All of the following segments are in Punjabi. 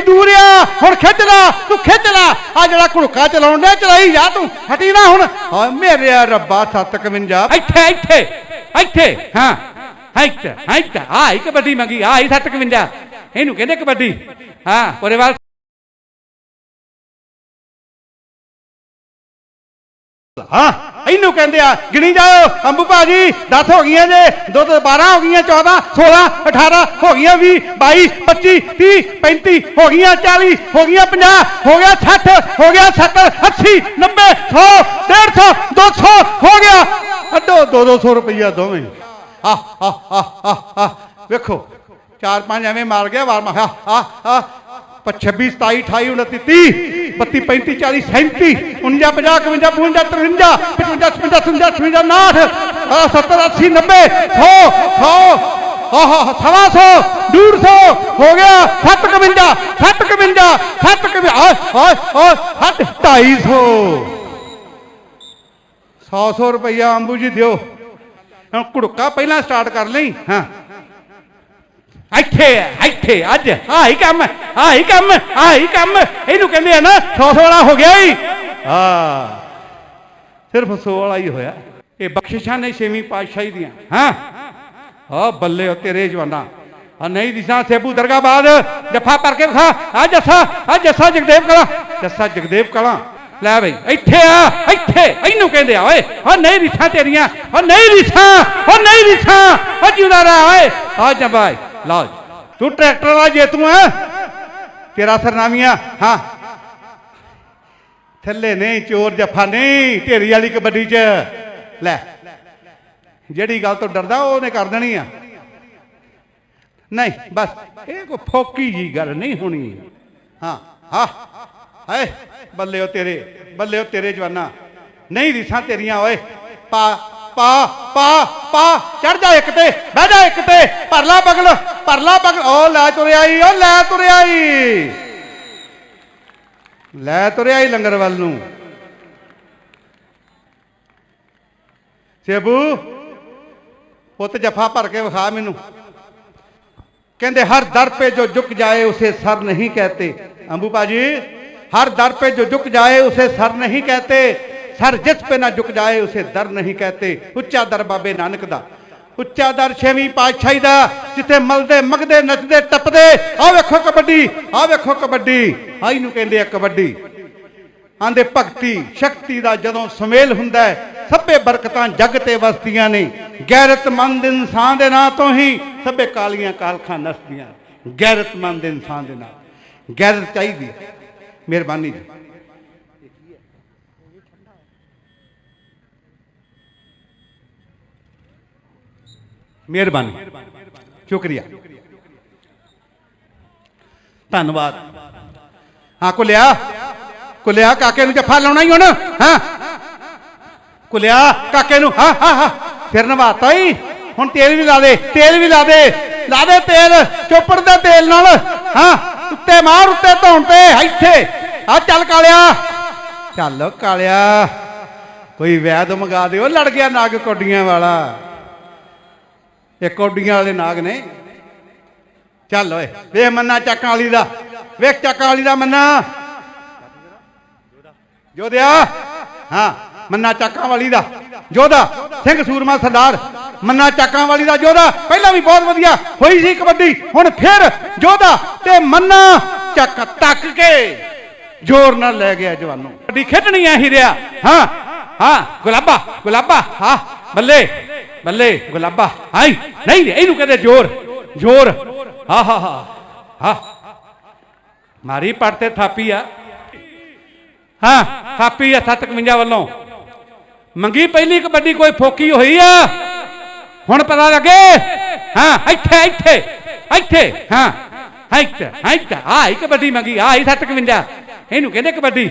ਬੜੀ ਦੂਰ ਆ ਹੁਣ ਖਿੱਚ ਲਾ ਤੂੰ ਖਿੱਚ ਲਾ ਆ ਜਿਹੜਾ ਘੁੜਕਾ ਚਲਾਉਣ ਡਿਆ ਚਲਾਈ ਜਾ ਤੂੰ। ਹਟੀ ਨਾ ਹੁਣ। ਹਾਏ ਮੇਰੇ ਰੱਬਾ 751 ਇੱਥੇ ਇੱਥੇ ਇੱਥੇ। ਹਾਂ ਇੱਥੇ ਇੱਥੇ। ਆ ਹੀ ਕਬੱਡੀ ਮੰਗੀ ਆ ਹੀ 751 ਇਹਨੂੰ ਕਹਿੰਦੇ ਕਬੱਡੀ। ਹਾਂ ਉਹਦੇ ਹਾਂ, ਇਹਨੂੰ ਕਹਿੰਦੇ ਆ, ਗਿਣੀ ਜਾਓ, ਅੰਬੂ ਭਾਜੀ 10 ਹੋ ਗਈਆਂ ਜੇ, ਦੋ 12 ਹੋ ਗਈਆਂ 14 16 18 ਹੋ ਗਈਆਂ 20 22 25 30 35 ਹੋ ਗਈਆਂ 40 ਹੋ ਗਈਆਂ 50 ਹੋ ਗਿਆ 60 ਹੋ ਗਿਆ 70 80 90 100 150 200 ਹੋ ਗਿਆ। ਅੱਡੋ 2-200 ਰੁਪਈਆ ਦੋਵੇਂ। ਆ ਆ ਆ ਆ ਆ ਵੇਖੋ, ਚਾਰ ਪੰਜ ਐਵੇਂ ਮਾਰ ਗਿਆ, ਵਾਰ ਮਾ ਆ ਆ 26 27 28 29 30 32 35 40 37 49 50 51 52 53 55 56 57 58 59 70 80 90 100 100 ਆਹ ਸਵਾ ਸੌ ਡੂਢ ਸੌ ਹੋ ਗਿਆ 751 751 751 ਓਏ ਓਏ ਓਏ 250 100 100 ਰੁਪਈਆ ਅੰਬੂ ਜੀ ਦਿਓ ਹੁਣ ਕੁੜਕਾ ਪਹਿਲਾਂ ਸਟਾਰਟ ਕਰ ਲਈ ਹਾਂ ਇੱਥੇ ਇੱਥੇ ਅੱਜ ਆ ਹੀ ਕੰਮ ਆ ਹੀ ਕੰਮ ਆ ਹੀ ਕੰਮ ਇਹਨੂੰ ਕਹਿੰਦੇ ਆ ਨਾ 100 ਵਾਲਾ ਹੋ ਗਿਆ ਹੀ ਹਾਂ ਸਿਰਫ 100 ਵਾਲਾ ਹੀ ਹੋਇਆ। ਇਹ ਬਖਸ਼ਿਸ਼ਾਂ ਨੇ ਛੇਵੀਂ ਪਾਤਸ਼ਾਹੀ ਦੀਆਂ। ਹਾਂ। ਆ ਬੱਲੇ ਓ ਤੇਰੇ ਜਵਾਨਾ। ਆ ਨਹੀਂ ਦਿਸਾਂ ਸੇਬੂ ਦਰਗਾਬਾਦ ਜੱਫਾ ਪਰ ਕੇ ਖਾ ਆ ਜੱਸਾ ਆ ਜੱਸਾ ਜਗਦੇਵ ਕਲਾ। ਜੱਸਾ ਜਗਦੇਵ ਕਲਾ। ਲੈ ਬਈ ਇੱਥੇ ਆ ਇੱਥੇ। ਇਹਨੂੰ ਕਹਿੰਦੇ ਆ ਓਏ। ਆ ਨਹੀਂ ਰਿਛਾਂ ਤੇਰੀਆਂ। ਆ ਨਹੀਂ ਰਿਛਾਂ ਆ ਨਹੀਂ ਰਿਛਾਂ ਆ ਜਿਉਂਦਾ ਰਹਿ ਓਏ। ਆ ਜਾ ਬਾਈ। ਲਓ ਤੂੰ ਟਰੈਕਟਰ ਵਾਲਾ ਜੇਤੂ ਹੈ? ਤੇਰਾ ਸਰਨਾਮੀਆਂ ਹਾਂ। ਥੱਲੇ ਨਹੀਂ, ਚੋਰ ਜੱਫਾ ਨਹੀਂ, ਢੇਰੀ ਵਾਲੀ ਕਬੱਡੀ 'ਚ। ਲੈ। ਜਿਹੜੀ ਗੱਲ ਤੋਂ ਡਰਦਾ, ਉਹਨੇ ਕਰ ਦੇਣੀ ਆ। ਨਹੀਂ, ਬਸ, ਇਹ ਕੋਈ ਫੋਕੀ ਜੀ ਗੱਲ ਨਹੀਂ ਹੋਣੀ। ਹਾਂ ਹਾਂ। ਹਾਏ ਬੱਲੇ ਉਹ ਤੇਰੇ ਬੱਲੇ ਉਹ ਤੇਰੇ ਜਵਾਨਾ। ਨਹੀਂ ਰੀਸਾਂ ਤੇਰੀਆਂ, ਓਏ। ਪਾ ਪਾ ਪਾ। ਪਾ ਚੜ ਜਾ ਇੱਕ ਤੇ, ਬਹਿ ਜਾ ਇੱਕ ਤੇ। ਭਰਲਾ ਬਗਲ ਭਰਲਾ ਬਗਲ ਓ, ਲੈ ਤੁਰਿਆ ਈ ਓ, ਲੈ ਤੁਰਿਆ ਈ ਲੈ ਤੁਰਿਆ ਈ ਲੰਗਰ ਵੱਲ ਨੂੰ। ਸੇਬੂ, ਪੁੱਤ ਜਫਾ ਭਰ ਕੇ ਵਿਖਾ ਮੈਨੂੰ। ਕਹਿੰਦੇ, ਹਰ ਦਰ ਪੇ ਜੋ ਝੁਕ ਜਾਏ, ਉਸੇ ਸਰ ਨਹੀਂ ਕਹਤੇ। ਅੰਬੂ ਪਾਜੀ ਹਰ ਦਰ ਪੇ ਜੋ ਝੁਕ ਜਾਏ, ਉਸੇ ਸਰ ਨਹੀਂ ਕਹਤੇ। ਸਰ ਜਿਸ ਪੇ ਨਾ ਝੁਕ ਜਾਏ, ਉਸੇ ਦਰ ਨਹੀਂ ਕਹਤੇ। ਉੱਚਾ ਦਰ ਬਾਬੇ ਨਾਨਕ ਦਾ। ਉੱਚਾ ਦਰ ਛੇਵੀਂ ਪਾਤਸ਼ਾਹੀ ਦਾ, ਜਿੱਥੇ ਮਲਦੇ, ਮਗਦੇ, ਨੱਚਦੇ, ਟੱਪਦੇ। ਆਹ ਵੇਖੋ ਕਬੱਡੀ, ਆਹ ਵੇਖੋ ਕਬੱਡੀ। ਆਈ ਨੂੰ ਕਹਿੰਦੇ ਆ ਕਬੱਡੀ। ਆਂਦੇ ਭਗਤੀ, ਸ਼ਕਤੀ ਦਾ ਜਦੋਂ ਸੁਮੇਲ ਹੁੰਦਾ ਹੈ, ਸਭੇ ਬਰਕਤਾਂ ਜਗ ਤੇ ਵਸਦੀਆਂ ਨੇ। ਗੈਰਤਮੰਦ ਇਨਸਾਨ ਦੇ ਨਾਂ ਤੋਂ ਹੀ ਸਭੇ ਕਾਲੀਆਂ ਕਾਲਖਾਂ ਨਸਦੀਆਂ। ਗੈਰਤਮੰਦ ਇਨਸਾਨ ਦੇ ਨਾਂ। ਗੈਰਤ ਚਾਹੀਦੀ ਮਿਹਰਬਾਨੀ ਜੀ। ਮਿਹਰਬਾਨੀ। ਸ਼ੁਕਰੀਆ। ਧੰਨਵਾਦ। ਹਾਂ, ਕੁਲਿਆ। ਕੁਲਿਆ, ਕਾਕੇ ਨੂੰ ਜੱਫਾ ਲਾਉਣਾ ਹੀ ਹੁਣ, ਹਾਂ। ਕੁਲਿਆ, ਕਾਕੇ ਨੂੰ, ਹਾਂ ਹਾਂ ਹਾਂ। ਫਿਰ ਨਵਾਤਾ ਹੀ। ਹੁਣ ਤੇਲ ਵੀ ਲਾ ਦੇ, ਤੇਲ ਵੀ ਲਾ ਦੇ। ਲਾ ਦੇ ਤੇਲ, ਚੋਪੜ ਦੇ ਤੇਲ ਨਾਲ, ਹਾਂ। ਉੱਤੇ ਮਾਰ, ਉੱਤੇ ਧੌਣ ਤੇ, ਇੱਥੇ। ਆ ਚੱਲ ਕਾਲਿਆ। ਚੱਲ ਕਾਲਿਆ। ਕੋਈ ਵੈਦ ਮੰਗਾ ਦਿਓ, ਲੜ ਗਿਆ ਨਾਗ ਕੋਡੀਆਂ ਵਾਲਾ। ਇਹ ਕੋਡੀਆਂ ਵਾਲੇ ਨਾਗ ਨੇ। ਚੱਲ ਓਏ, ਵੇਖ ਮੰਨਾ ਚੱਕਾਂ ਵਾਲੀ ਦਾ। ਵੇਖ ਚੱਕਾਂ ਵਾਲੀ ਦਾ ਮੰਨਾ। ਜੋਧਿਆ, ਹਾਂ, ਮੰਨਾ ਚੱਕਾਂ ਵਾਲੀ ਦਾ। ਜੋਧਾ, ਸਿੰਘ ਸੂਰਮਾ ਸਰਦਾਰ, ਮੰਨਾ ਚੱਕਾਂ ਵਾਲੀ ਦਾ ਜੋਧਾ। ਪਹਿਲਾਂ ਵੀ ਬਹੁਤ ਵਧੀਆ ਹੋਈ ਸੀ ਕਬੱਡੀ, ਹੁਣ ਫਿਰ ਜੋਧਾ ਤੇ ਮੰਨਾ ਚੱਕ ਤੱਕ ਕੇ ਜ਼ੋਰ ਨਾਲ ਲੈ ਗਿਆ ਜਵਾਨੋਂ। ਕਬੱਡੀ ਖੇਡਣੀ ਆ ਹੀ ਹਾਂ ਹਾਂ, ਗੁਲਾਬਾ ਗੁਲਾਬਾ, ਹਾਂ, ਬੱਲੇ। ਬੱਲੇ, ਗੁਲਾਬਾ ਹਾਈ ਨਹੀਂ ਇਹਨੂੰ ਕਹਿੰਦੇ ਜ਼ੋਰ ਜ਼ੋਰ, ਹਾਂ ਹਾਂ ਹਾਂ ਹਾਂ। ਮਾਰੀ ਪੱਟ ਤੇ ਥਾਪੀ ਆ। ਹਾਂ, ਥਾਪੀ ਆ 751 ਵੱਲੋਂ। ਮੰਗੀ ਪਹਿਲੀ ਕਬੱਡੀ ਕੋਈ ਫੋਕੀ ਹੋਈ ਆ? ਹੁਣ ਪਤਾ ਲੱਗੇ? ਹਾਂ, ਇੱਥੇ ਇੱਥੇ ਇੱਥੇ, ਹਾਂ, ਇੱਥੇ ਇੱਥੇ, ਆ ਹੀ ਕਬੱਡੀ ਮੰਗੀ ਆ ਹੀ 751 ਇਹਨੂੰ ਕਹਿੰਦੇ ਕਬੱਡੀ।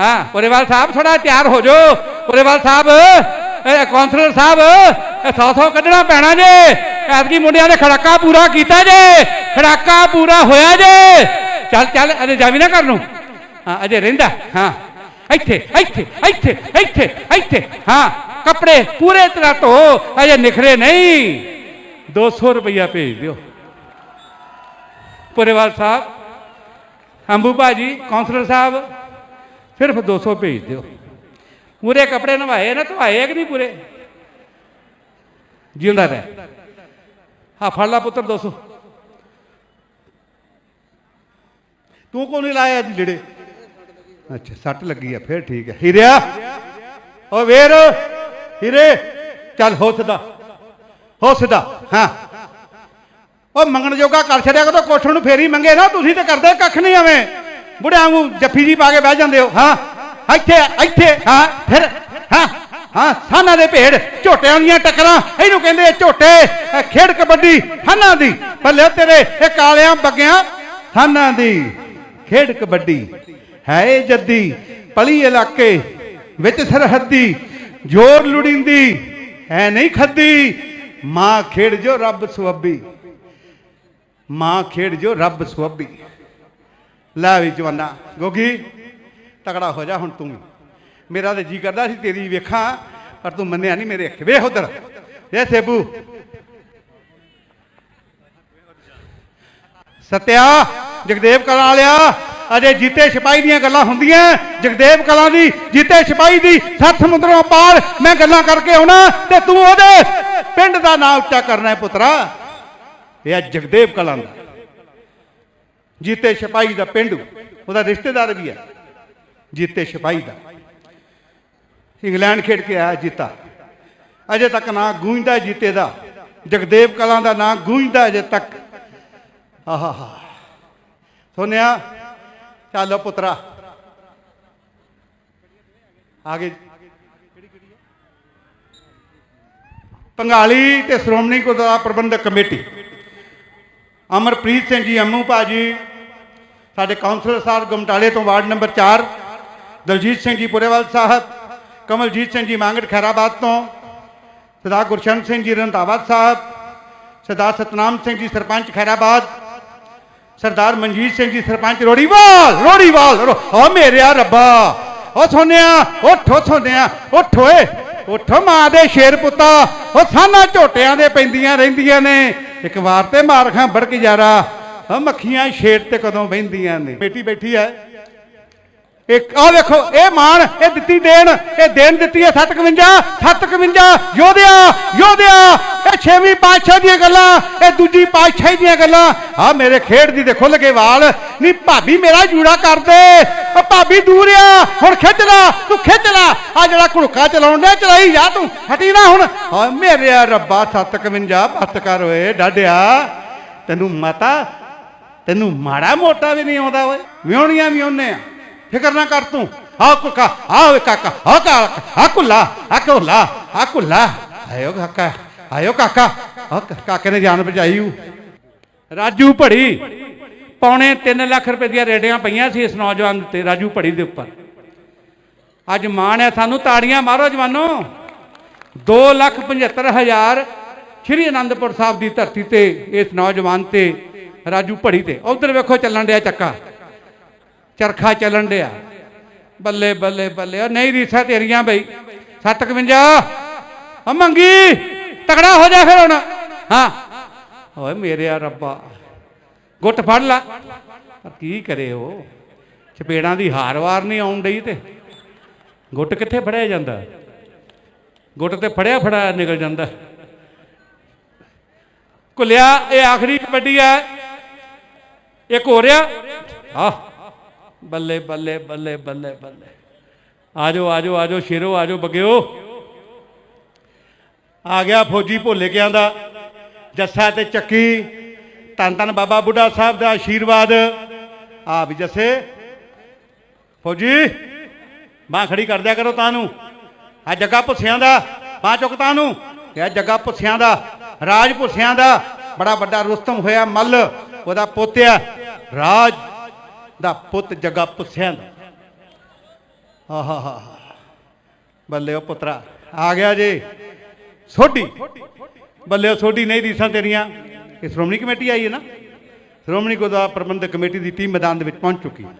ਹਾਂ, ਪੁਰੇਵਾਲ ਸਾਹਿਬ ਥੋੜਾ ਤਿਆਰ ਹੋ ਜਾਓ। ਪੁਰੇਵਾਲ ਸਾਹਿਬ, ਇਹ ਕੌਂਸਲਰ ਸਾਹਿਬ ਇਹ 100 100 ਕੱਢਣਾ ਪੈਣਾ ਜੇ। ਐਤਕੀ ਮੁੰਡਿਆਂ ਨੇ ਖੜਾਕਾ ਪੂਰਾ ਕੀਤਾ ਜੇ। ਖੜਾਕਾ ਪੂਰਾ ਹੋਇਆ ਜੇ। ਚੱਲ ਚੱਲ, ਅਜੇ ਜਾਵੀ ਨਾ ਕਰ ਨੂੰ। ਹਾਂ, ਅਜੇ ਰਹਿੰਦਾ। ਹਾਂ। ਇੱਥੇ ਇੱਥੇ ਇੱਥੇ ਇੱਥੇ ਇੱਥੇ। ਹਾਂ, ਕੱਪੜੇ ਪੂਰੇ ਤਰ੍ਹਾਂ ਧੋ। ਅਜੇ ਨਿਖਰੇ ਨਹੀਂ। 200 ਰੁਪਇਆ ਭੇਜ ਦਿਓ। ਪੁਰੇਵਾਲ ਸਾਹਿਬ, ਅੰਬੂ ਭਾਜੀ ਕਾਉਂਸਲਰ ਸਾਹਿਬ, ਸਿਰਫ 200 ਭੇਜ ਦਿਓ। ਪੂਰੇ ਕੱਪੜੇ ਨਵਾਏ ਨਾ, ਧਵਾਏ ਕਿ ਨਹੀਂ ਪੂਰੇ? ਜਿਉਂਦਾ ਰਹਿ। ਹਾਂ, ਫੜ ਲਾ ਪੁੱਤਰ 200 ਤੂੰ ਕੋ ਨਹੀਂ ਲਾਇਆ ਜੀ ਜਿਹੜੇ ਅੱਛਾ, ਸੱਟ ਲੱਗੀ ਆ, ਫਿਰ ਠੀਕ ਹੈ ਹੀਰਿਆ, ਓ ਵੀਰ, ਹੀਰੇ, ਚੱਲ ਹੋ ਸਿੱਧਾ ਹੋ ਸਿੱਧਾ, ਹਾਂ। ਉਹ ਮੰਗਣ ਜੋਗਾ ਕਰ ਛੜਿਆ ਕੋ ਕੋਠਣ ਨੂੰ ਫੇਰੀ ਮੰਗੇ ਨਾ, ਤੁਸੀਂ ਤੇ ਕਰਦੇ ਕੱਖ ਨਹੀਂ ਐਵੇਂ। ਬੁੜਿਆਂ ਨੂੰ ਜੱਫੀ ਜੀ ਪਾ ਕੇ ਬਹਿ ਜਾਂਦੇ ਹੋ, ਹਾਂ। ਇੱਥੇ ਇੱਥੇ, ਹਾਂ, ਫਿਰ, ਹਾਂ। ਹਾਂ ਸਾਨਾ ਦੇ ਭੇੜ ਝੋਟਿਆਂ ਦੀਆਂ ਟੱਕਰਾਂ, ਇਹਨੂੰ ਕਹਿੰਦੇ ਝੋਟੇ ਖੇਡ ਕਬੱਡੀ ਸਾਨਾ ਦੀ। ਭੱਲੇ ਤੇਰੇ, ਇਹ ਕਾਲਿਆਂ ਬੱਗਿਆਂ ਸਾਨਾ ਦੀ। ਖੇਡ ਕਬੱਡੀ ਹੈ ਇਹ ਜੱਦੀ, ਪਲੀ ਇਲਾਕੇ ਵਿੱਚ ਸਰਹੱਦੀ, ਜੋਰ ਲੁੜਿੰਦੀ ਹੈ ਨਹੀਂ ਖੱਦੀ। ਮਾਂ ਖੇਡ ਜੋ ਰੱਬ ਸੁਅੱਬੀ ਮਾਂ ਖੇਡ ਜੋ ਰੱਬ ਸੁਅੱਬੀ ਲੈ ਵੀ ਜਵਾਨਾ, ਗੋਗੀ, ਤਕੜਾ ਹੋ ਜਾ ਹੁਣ ਤੂੰ ਮੇਰਾ ਤਾਂ ਜੀ ਕਰਦਾ ਸੀ, ਤੇਰੀ ਵੇਖਾਂ, ਪਰ ਤੂੰ ਮੰਨਿਆ ਨਹੀਂ ਮੇਰੇ ਅੱਖੇ। ਵੇਖ ਉਧਰ। ਇਹ ਸੇਬੂ। ਸਤਿਆ, ਜਗਦੇਵ ਕਲਾਂ ਲਿਆ ਅਜੇ ਜੀਤੇ ਸਿਪਾਹੀ ਦੀਆਂ ਗੱਲਾਂ ਹੁੰਦੀਆਂ। ਜਗਦੇਵ ਕਲਾਂ ਦੀ, ਜੀਤੇ ਸਿਪਾਹੀ ਦੀ ਸੱਤ ਸਮੁੰਦਰੋਂ ਪਾਰ ਮੈਂ ਗੱਲਾਂ ਕਰਕੇ ਆਉਣਾ, ਤੇ ਤੂੰ ਉਹਦੇ ਪਿੰਡ ਦਾ ਨਾਮ ਉੱਚਾ ਕਰਨਾ ਹੈ, ਪੁੱਤਰਾ। ਇਹ ਜਗਦੇਵ ਕਲਾਂ ਦਾ। ਜੀਤੇ ਸਿਪਾਹੀ ਦਾ ਪਿੰਡ, ਉਹਦਾ ਰਿਸ਼ਤੇਦਾਰ ਵੀ ਹੈ। ਜੀਤੇ ਸਿਪਾਹੀ ਦਾ। ਇੰਗਲੈਂਡ ਖੇਡ ਕੇ ਆਇਆ ਜੀਤਾ। ਅਜੇ ਤੱਕ ਨਾਂ ਗੂੰਜਦਾ ਜੀਤੇ ਦਾ। ਜਗਦੇਵ ਕਲਾਂ ਦਾ ਨਾਂ ਗੂੰਜਦਾ ਅਜੇ ਤੱਕ। ਆਹਾ ਸੋਨਿਆ, ਚੱਲ ਪੁੱਤਰਾ। ਆਗੇ। ਪੰਗਾਲੀ ਤੇ ਸ਼੍ਰੋਮਣੀ ਗੁਰਦੁਆਰਾ ਪ੍ਰਬੰਧਕ ਕਮੇਟੀ। ਅਮਰਪ੍ਰੀਤ ਸਿੰਘ ਜੀ, ਅੰਮੂ ਭਾਜੀ। ਸਾਡੇ ਕਾਉਂਸਲਰ ਸਾਹਿਬ ਗਮਟਾਲੇ ਤੋਂ ਵਾਰਡ ਨੰਬਰ 4 ਦਲਜੀਤ ਸਿੰਘ ਜੀ, ਪੁਰੇਵਾਲ ਸਾਹਿਬ। ਕਮਲਜੀਤ ਸਿੰਘ ਜੀ ਮੰਗੜ ਖੈਰਾਬਾਦ ਤੋਂ, ਸਰਦਾਰ ਗੁਰਸ਼ਨ ਸਿੰਘ ਜੀ ਰੰਧਾਵਾ ਸਾਹਿਬ, ਸਰਦਾਰ ਸਤਨਾਮ ਸਿੰਘ ਜੀ ਸਰਪੰਚ ਖੈਰਾਬਾਦ, ਸਰਦਾਰ ਮਨਜੀਤ ਸਿੰਘ ਜੀ ਸਰਪੰਚ ਰੋੜੀਵਾਲ ਰੋੜੀਵਾਲ, ਰੋ- ਓ ਮੇਰਿਆ ਰੱਬਾ, ਓ ਸੋਨਿਆ, ਉੱਠੋ ਸੋਨਿਆ, ਉੱਠ ਓਏ, ਉੱਠ ਮਾਂ ਦੇ ਸ਼ੇਰ ਪੁੱਤਾ, ਓ ਸਾਨਾ ਝੋਟਿਆਂ ਦੇ ਪੈਂਦੀਆਂ ਰਹਿੰਦੀਆਂ ਨੇ, ਇੱਕ ਵਾਰ ਤੇ ਮਾਰ ਖਾਂ ਬੜਕ ਜਾਰਾ ਮੱਖੀਆਂ ਸ਼ੇਰ ਤੇ ਕਦੋਂ ਬਹਿੰਦੀਆਂ ਨੇ। ਬੇਟੀ ਬੈਠੀ ਹੈ। ਇੱਕ ਆ ਵੇਖੋ, ਇਹ ਮਾਣ, ਇਹ ਦਿੱਤੀ ਦੇਣ, ਇਹ ਦੇਣ ਦਿੱਤੀ ਹੈ 751 751 ਯੋਧਿਆ ਯੋਧਿਆ, ਇਹ ਛੇਵੀਂ ਪਾਤਸ਼ਾਹ ਦੀਆਂ ਗੱਲਾਂ, ਇਹ ਦੂਜੀ ਪਾਤਸ਼ਾਹੀ ਦੀਆਂ ਗੱਲਾਂ। ਆ ਮੇਰੇ ਖੇਡ ਦੀ ਦੇਖੋ ਖੁੱਲ ਵਾਲ ਨਹੀਂ ਭਾਬੀ ਮੇਰਾ ਜੂੜਾ ਕਰ ਦੇ, ਉਹ ਭਾਬੀ ਦੂਰ ਆ, ਹੁਣ ਖਿੱਚ ਲਾ, ਤੂੰ ਖਿੱਚ ਲਾ। ਆ ਜਿਹੜਾ ਘੁੜਕਾ ਚਲਾਉਣ ਡਿਆ, ਚਲਾਈ ਜਾ ਤੂੰ, ਹਟੀ ਨਾ ਹੁਣ। ਆ ਮੇਰੇ ਰੱਬਾ 751 ਬੱਤ ਕਰ ਓਏ ਡਾਡਿਆ ਤੈਨੂੰ ਮਾਤਾ, ਤੈਨੂੰ ਮਾੜਾ ਮੋਟਾ ਵੀ ਨਹੀਂ ਆਉਂਦਾ ਓਏ, ਵਿਉਣੀਆਂ ਵੀ ਉਹਨੇ ਆ। ਫਿਕਰ ਨਾ ਕਰ ਤੂੰ। ਆ ਕੁਕਾ ਆ ਓਏ ਕਾਕਾ ਆ ਕਾ ਆ ਕੁੱਲਾ ਆ ਕੁੱਲਾ ਆ ਕੁੱਲਾ। ਆਇਓ ਕਾਕਾ ਆਇਓ ਕਾਕਾ। ਆ ਕਾਕੇ ਨੇ ਜਾਨ ਬਚਾਈ ਊ। ਰਾਜੂ ਭੜੀ, ਪੌਣੇ 3 ਲੱਖ ਰੁਪਏ ਦੀਆਂ ਰੇੜੀਆਂ ਪਈਆਂ ਸੀ ਇਸ ਨੌਜਵਾਨ ਤੇ ਰਾਜੂ ਭੜੀ ਦੇ ਉੱਪਰ। ਅੱਜ ਮਾਣ ਹੈ ਸਾਨੂੰ, ਤਾੜੀਆਂ ਮਾਰੋ ਜਵਾਨੋ। 2 ਲੱਖ 75 ਹਜ਼ਾਰ ਸ਼੍ਰੀ ਅਨੰਦਪੁਰ ਸਾਹਿਬ ਦੀ ਧਰਤੀ ਤੇ, ਇਸ ਨੌਜਵਾਨ ਤੇ, ਰਾਜੂ ਭੜੀ ਤੇ। ਉਧਰ ਵੇਖੋ ਚੱਲਣ ਡਿਆ ਚੱਕਾ। ਚਰਖਾ ਚੱਲਣ ਡਿਆ। ਬੱਲੇ ਬੱਲੇ ਬੱਲੇ। ਉਹ ਨਹੀਂ ਰੀਸਾ ਤੇਰੀਆਂ ਬਈ। 751 ਆ ਮੰਗੀ। ਤਗੜਾ ਹੋ ਜਾ ਫਿਰ ਹੁਣ। ਹਾਂ। ਓਏ ਮੇਰੇ ਆ ਰੱਬਾ। ਗੁੱਟ ਫੜ ਲਾ। ਕੀ ਕਰੇ ਉਹ? ਚਪੇੜਾਂ ਦੀ ਹਾਰ ਵਾਰ ਨਹੀਂ ਆਉਣ ਡਈ ਤੇ। ਗੁੱਟ ਕਿੱਥੇ ਫੜਿਆ ਜਾਂਦਾ? ਗੁੱਟ ਤੇ ਫੜਿਆ ਫੜਾਇਆ ਨਿਕਲ ਜਾਂਦਾ। ਕੁਲਿਆ ਇਹ ਆਖਰੀ ਕਬੱਡੀ ਹੈ ਇੱਕ ਹੋ ਰਿਹਾ ਆਹ। ਬੱਲੇ ਬੱਲੇ ਬੱਲੇ ਬੱਲੇ ਬੱਲੇ। ਆਜੋ ਆਜੋ ਆਜੋ, ਸ਼ੇਰੋ, ਆਜੋ, ਬਗਿਓ। ਆ ਗਿਆ ਫੌਜੀ ਭੋਲੇ ਕਿਆਂ ਦਾ। ਜੱਸਾ ਤੇ ਚੱਕੀ। ਧੰਨ ਧੰਨ ਬਾਬਾ ਬੁੱਢਾ ਸਾਹਿਬ ਦਾ ਆਸ਼ੀਰਵਾਦ ਆ ਵੀ ਜੱਸੇ। ਫੌਜੀ, ਬਾਹ ਖੜੀ ਕਰ ਦਿਆ ਕਰੋ ਤਾਂ ਨੂੰ। ਆ ਜੱਗਾ ਪੁੱਛਿਆਂ ਦਾ, ਬਾਹ ਚੁੱਕ ਤਾਂ ਨੂੰ। ਇਹ ਜੱਗਾ ਪੁੱਛਿਆਂ ਦਾ, ਰਾਜ ਪੁੱਛਿਆਂ ਦਾ। ਬੜਾ ਵੱਡਾ ਰੁਸਤਮ ਹੋਇਆ ਮੱਲ, ਉਹਦਾ ਪੋਤਿਆ ਰਾਜ ਦਾ ਪੁੱਤ ਜੱਗਾ ਪੁੱਛਿਆਂ ਦਾ। ਆਹਾ, ਹਾ ਬੱਲੇ ਉਹ ਪੁੱਤਰਾ, ਆ ਗਿਆ ਜੀ। ਸੋਢੀ। ਬੱਲੇ ਉਹ ਸੋਢੀ ਨਹੀਂ ਰੀਸਾਂ ਤੇਰੀਆਂ। ਇਹ ਸ਼੍ਰੋਮਣੀ ਕਮੇਟੀ ਆਈ ਹੈ ਨਾ। ਸ਼੍ਰੋਮਣੀ ਗੁਰਦੁਆਰਾ ਪ੍ਰਬੰਧਕ ਕਮੇਟੀ ਦੀ ਟੀਮ ਮੈਦਾਨ ਦੇ ਵਿੱਚ ਪਹੁੰਚ ਚੁੱਕੀ ਹੈ।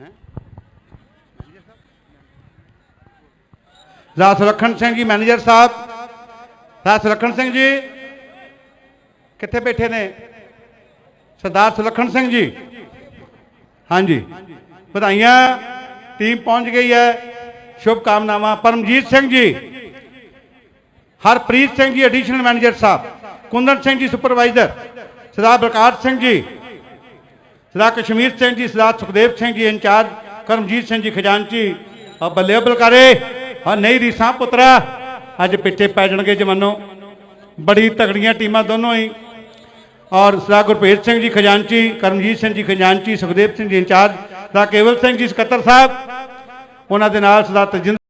ਹੈਂ? ਰਾਜ ਸੁਲੱਖਣ ਸਿੰਘ ਜੀ, ਮੈਨੇਜਰ ਸਾਹਿਬ। ਰਾਜ ਸੁਲੱਖਣ ਸਿੰਘ ਜੀ। ਕਿੱਥੇ ਬੈਠੇ ਨੇ? ਸਰਦਾਰ ਸੁਲੱਖਣ ਸਿੰਘ ਜੀ। ਹਾਂਜੀ। ਵਧਾਈਆਂ। ਟੀਮ ਪਹੁੰਚ ਗਈ ਹੈ। ਸ਼ੁਭ ਕਾਮਨਾਵਾਂ ਪਰਮਜੀਤ ਸਿੰਘ ਜੀ। ਹਰਪ੍ਰੀਤ ਸਿੰਘ ਜੀ ਐਡੀਸ਼ਨਲ ਮੈਨੇਜਰ ਸਾਹਿਬ। ਕੁੰਦਨ ਸਿੰਘ ਜੀ ਸੁਪਰਵਾਈਜ਼ਰ ਸਰਦਾਰ ਬਲਕਾਰ ਸਿੰਘ ਜੀ। ਸਰਦਾਰ ਕਸ਼ਮੀਰ ਸਿੰਘ ਜੀ, ਸਰਦਾਰ ਸੁਖਦੇਵ ਸਿੰਘ ਜੀ, ਇੰਚਾਰਜ ਕਰਮਜੀਤ ਸਿੰਘ ਜੀ, ਖਜ਼ਾਨਚੀ। ਆ ਬੱਲੇ ਬਲਕਾਰੇ ਆ ਨਹੀਂ ਰੀਸਾਂ ਪੁੱਤਰਾ। ਅੱਜ ਪਿੱਛੇ ਪੈ ਜਾਣਗੇ ਜਵਾਨੋ। ਬੜੀ ਤਗੜੀਆਂ ਟੀਮਾਂ ਦੋਨੋਂ ਹੀ। ਔਰ ਸਰਦਾਰ ਗੁਰਪ੍ਰੀਤ ਸਿੰਘ ਜੀ ਖਜ਼ਾਨਚੀ, ਕਰਮਜੀਤ ਸਿੰਘ ਜੀ ਖਜ਼ਾਨਚੀ, ਸੁਖਦੇਵ ਸਿੰਘ ਜੀ ਇੰਚਾਰਜ ਸਰਦਾਰ ਕੇਵਲ ਸਿੰਘ ਜੀ ਸਕੱਤਰ ਸਾਹਿਬ, ਉਹਨਾਂ ਦੇ ਨਾਲ ਸਰਦਾਰ ਤਜਿੰਦਰ